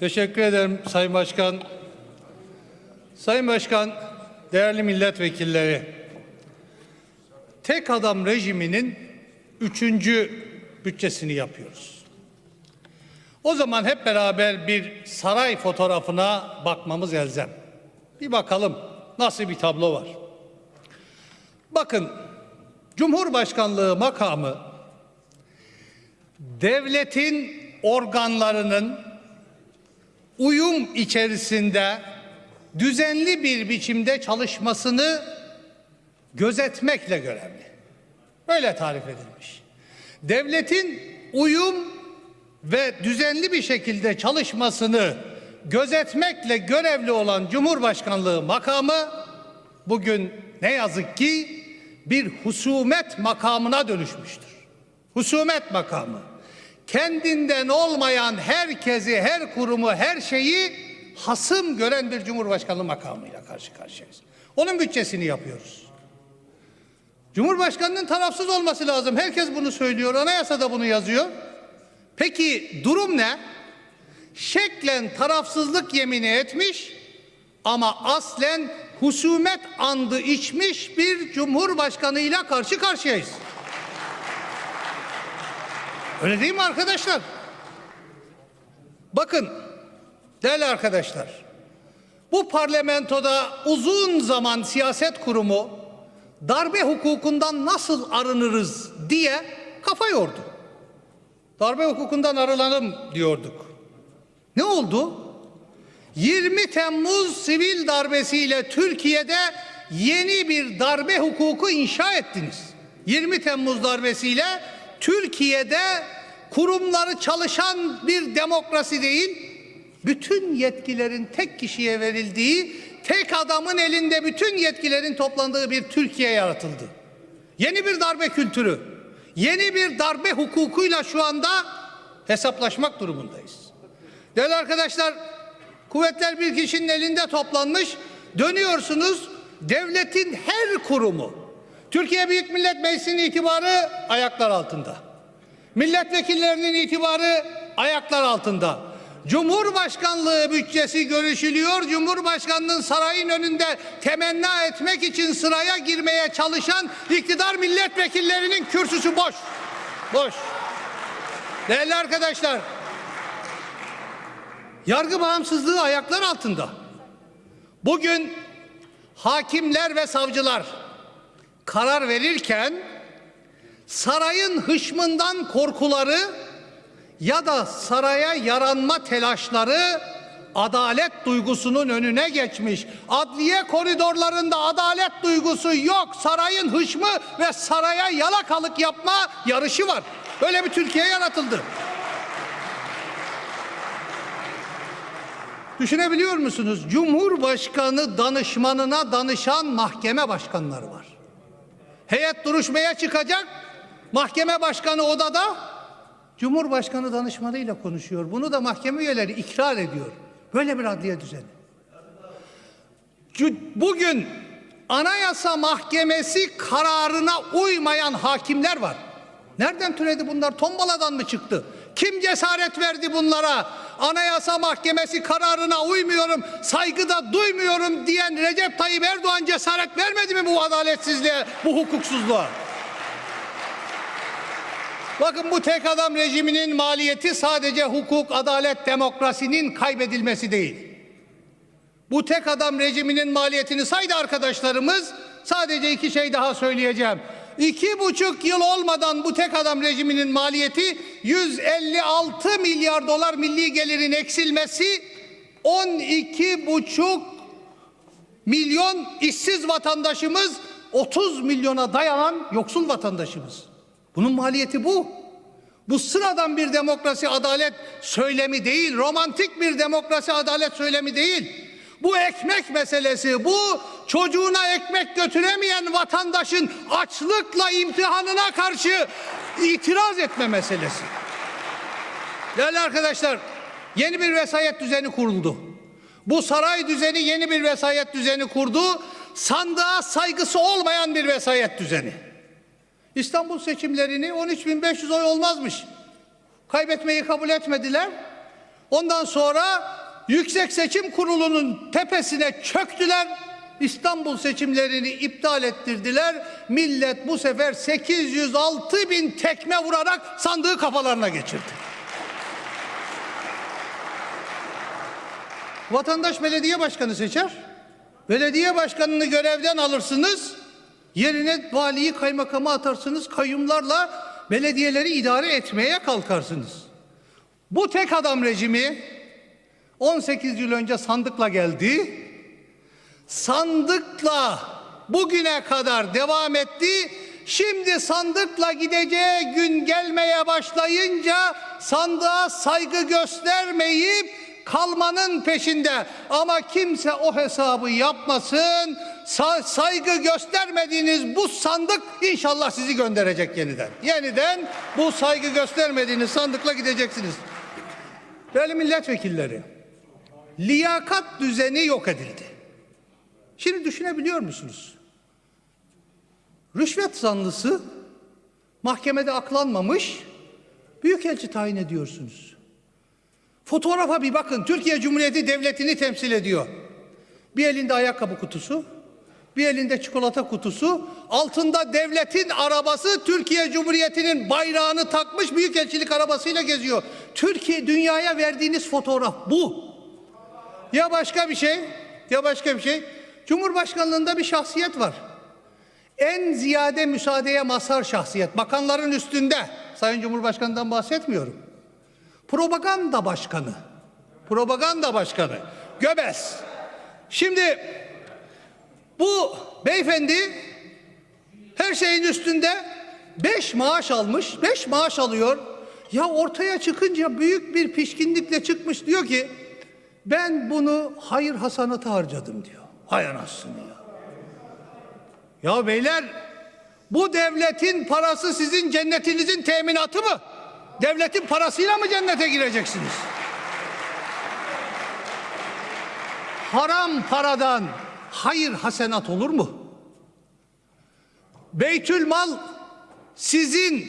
Teşekkür ederim Sayın Başkan. Sayın Başkan, değerli milletvekilleri, tek adam rejiminin üçüncü bütçesini yapıyoruz. O zaman hep beraber bir saray fotoğrafına bakmamız elzem. Bir bakalım nasıl bir tablo var. Bakın, Cumhurbaşkanlığı makamı devletin organlarının uyum içerisinde düzenli bir biçimde çalışmasını gözetmekle görevli. Böyle tarif edilmiş. Devletin uyum ve düzenli bir şekilde çalışmasını gözetmekle görevli olan Cumhurbaşkanlığı makamı bugün ne yazık ki bir husumet makamına dönüşmüştür. Husumet makamı. Kendinden olmayan herkesi, her kurumu, her şeyi hasım gören bir Cumhurbaşkanlığı makamıyla karşı karşıyayız. Onun bütçesini yapıyoruz. Cumhurbaşkanının tarafsız olması lazım. Herkes bunu söylüyor. Anayasada bunu yazıyor. Peki durum ne? Şeklen tarafsızlık yemini etmiş ama aslen husumet andı içmiş bir cumhurbaşkanıyla karşı karşıyayız. Öyle değil mi arkadaşlar? Bakın değerli arkadaşlar. Bu parlamentoda uzun zaman siyaset kurumu darbe hukukundan nasıl arınırız diye kafa yordu. Darbe hukukundan arılalım diyorduk. Ne oldu? 20 Temmuz sivil darbesiyle Türkiye'de yeni bir darbe hukuku inşa ettiniz. 20 Temmuz darbesiyle Türkiye'de kurumları çalışan bir demokrasi değil, bütün yetkilerin tek kişiye verildiği, tek adamın elinde bütün yetkilerin toplandığı bir Türkiye yaratıldı. Yeni bir darbe kültürü, yeni bir darbe hukukuyla şu anda hesaplaşmak durumundayız. Değerli arkadaşlar, kuvvetler bir kişinin elinde toplanmış, dönüyorsunuz, devletin her kurumu, Türkiye Büyük Millet Meclisi'nin itibarı ayaklar altında. Milletvekillerinin itibarı ayaklar altında. Cumhurbaşkanlığı bütçesi görüşülüyor. Cumhurbaşkanının sarayın önünde temenna etmek için sıraya girmeye çalışan iktidar milletvekillerinin kürsüsü boş. Boş. Değerli arkadaşlar, yargı bağımsızlığı ayaklar altında. Bugün hakimler ve savcılar karar verirken sarayın hışmından korkuları ya da saraya yaranma telaşları adalet duygusunun önüne geçmiş. Adliye koridorlarında adalet duygusu yok. Sarayın hışmı ve saraya yalakalık yapma yarışı var. Böyle bir Türkiye yaratıldı. Düşünebiliyor musunuz? Cumhurbaşkanı danışmanına danışan mahkeme başkanları var. Heyet duruşmaya çıkacak. Mahkeme başkanı odada Cumhurbaşkanı danışmanıyla konuşuyor. Bunu da mahkeme üyeleri ikrar ediyor. Böyle bir adliye düzeni. Bugün Anayasa Mahkemesi kararına uymayan hakimler var. Nereden türedi bunlar? Tombaladan mı çıktı? Kim cesaret verdi bunlara? Anayasa Mahkemesi kararına uymuyorum, saygı da duymuyorum diyen Recep Tayyip Erdoğan cesaret vermedi mi bu adaletsizliğe, bu hukuksuzluğa? Bakın bu tek adam rejiminin maliyeti sadece hukuk, adalet, demokrasinin kaybedilmesi değil. Bu tek adam rejiminin maliyetini saydı arkadaşlarımız. Sadece iki şey daha söyleyeceğim. İki buçuk yıl olmadan bu tek adam rejiminin maliyeti 156 milyar dolar milli gelirin eksilmesi 12 buçuk milyon işsiz vatandaşımız 30 milyona dayanan yoksul vatandaşımız. Bunun maliyeti bu. Bu sıradan bir demokrasi adalet söylemi değil, romantik bir demokrasi adalet söylemi değil. Bu ekmek meselesi, bu çocuğuna ekmek götüremeyen vatandaşın açlıkla imtihanına karşı itiraz etme meselesi. Değerli arkadaşlar, yeni bir vesayet düzeni kuruldu. Bu saray düzeni yeni bir vesayet düzeni kurdu. Sandığa saygısı olmayan bir vesayet düzeni. İstanbul seçimlerini 13.500 oy olmazmış. Kaybetmeyi kabul etmediler. Ondan sonra Yüksek Seçim Kurulu'nun tepesine çöktüler. İstanbul seçimlerini iptal ettirdiler. Millet bu sefer 806 bin tekme vurarak sandığı kafalarına geçirdi. Vatandaş belediye başkanı seçer. Belediye başkanını görevden alırsınız. Yerine valiyi kaymakamı atarsınız. Kayyumlarla belediyeleri idare etmeye kalkarsınız. Bu tek adam rejimi 18 yıl önce sandıkla geldi. Sandıkla bugüne kadar devam etti. Şimdi sandıkla gideceği gün gelmeye başlayınca sandığa saygı göstermeyip kalmanın peşinde. Ama kimse o hesabı yapmasın. Sa- saygı göstermediğiniz bu sandık inşallah sizi gönderecek yeniden. Yeniden bu saygı göstermediğiniz sandıkla gideceksiniz. Değerli milletvekilleri, liyakat düzeni yok edildi. Şimdi düşünebiliyor musunuz? Rüşvet zanlısı mahkemede aklanmamış büyükelçi tayin ediyorsunuz. Fotoğrafa bir bakın. Türkiye Cumhuriyeti Devleti'ni temsil ediyor. Bir elinde ayakkabı kutusu, bir elinde çikolata kutusu, altında devletin arabası Türkiye Cumhuriyeti'nin bayrağını takmış büyükelçilik arabasıyla geziyor. Türkiye dünyaya verdiğiniz fotoğraf bu. Ya başka bir şey, ya başka bir şey. Cumhurbaşkanlığında bir şahsiyet var. En ziyade müsaadeye mazhar şahsiyet. Bakanların üstünde. Sayın Cumhurbaşkanı'ndan bahsetmiyorum. Propaganda başkanı. Propaganda başkanı. Göbez. Şimdi bu beyefendi her şeyin üstünde beş maaş almış. Beş maaş alıyor. Ya ortaya çıkınca büyük bir pişkinlikle çıkmış diyor ki ben bunu hayır hasanata harcadım diyor. Hay anasını ya. Ya beyler bu devletin parası sizin cennetinizin teminatı mı? Devletin parasıyla mı cennete gireceksiniz? Haram paradan hayır hasenat olur mu? Beytül mal sizin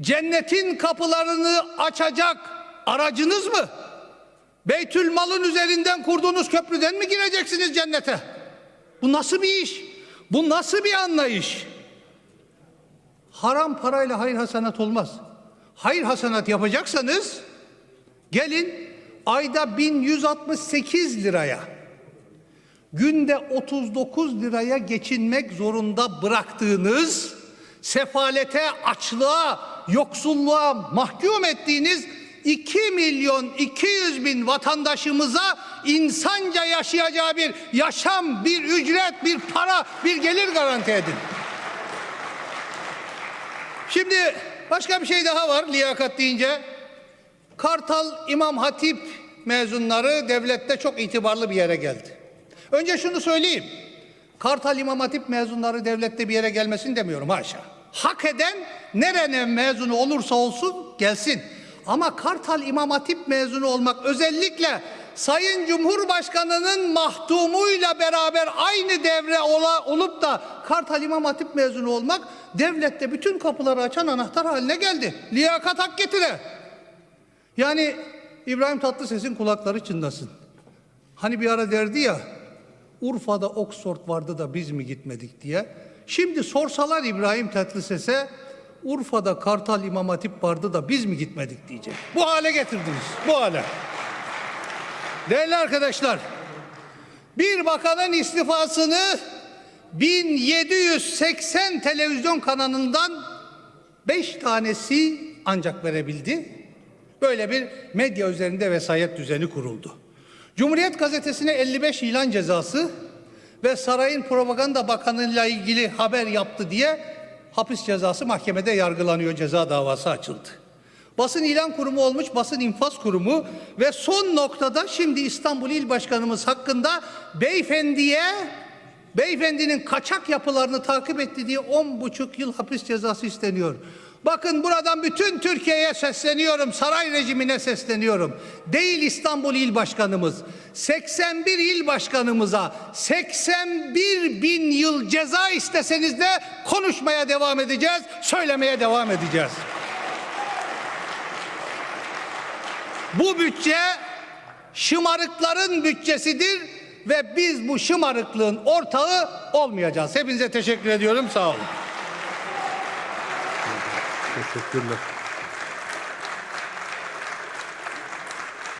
cennetin kapılarını açacak aracınız mı? Beytül malın üzerinden kurduğunuz köprüden mi gireceksiniz cennete? Bu nasıl bir iş? Bu nasıl bir anlayış? Haram parayla hayır hasenat olmaz. Hayır hasenat yapacaksanız gelin ayda 1168 liraya günde 39 liraya geçinmek zorunda bıraktığınız sefalete, açlığa, yoksulluğa mahkum ettiğiniz 2 milyon 200 bin vatandaşımıza insanca yaşayacağı bir yaşam, bir ücret, bir para, bir gelir garanti edin. Şimdi başka bir şey daha var liyakat deyince. Kartal İmam Hatip mezunları devlette çok itibarlı bir yere geldi. Önce şunu söyleyeyim. Kartal İmam Hatip mezunları devlette bir yere gelmesin demiyorum haşa. Hak eden nerenin mezunu olursa olsun gelsin. Ama Kartal İmam Hatip mezunu olmak özellikle Sayın Cumhurbaşkanı'nın mahdumuyla beraber aynı devre ola, olup da Kartal İmam Hatip mezunu olmak devlette bütün kapıları açan anahtar haline geldi. Liyakat hak getire. Yani İbrahim Tatlıses'in kulakları çınlasın. Hani bir ara derdi ya Urfa'da Oxford vardı da biz mi gitmedik diye. Şimdi sorsalar İbrahim Tatlıses'e Urfa'da Kartal İmam Hatip vardı da biz mi gitmedik diyecek. Bu hale getirdiniz. Bu hale. Değerli arkadaşlar, bir bakanın istifasını 1780 televizyon kanalından 5 tanesi ancak verebildi. Böyle bir medya üzerinde vesayet düzeni kuruldu. Cumhuriyet gazetesine 55 ilan cezası ve sarayın propaganda bakanıyla ilgili haber yaptı diye hapis cezası mahkemede yargılanıyor. Ceza davası açıldı. Basın ilan kurumu olmuş basın infaz kurumu ve son noktada şimdi İstanbul İl Başkanımız hakkında beyefendiye beyefendinin kaçak yapılarını takip etti diye on buçuk yıl hapis cezası isteniyor. Bakın buradan bütün Türkiye'ye sesleniyorum, saray rejimine sesleniyorum. Değil İstanbul İl Başkanımız, 81 il başkanımıza 81 bin yıl ceza isteseniz de konuşmaya devam edeceğiz, söylemeye devam edeceğiz. Bu bütçe şımarıkların bütçesidir ve biz bu şımarıklığın ortağı olmayacağız. Hepinize teşekkür ediyorum. Sağ olun. Teşekkürler.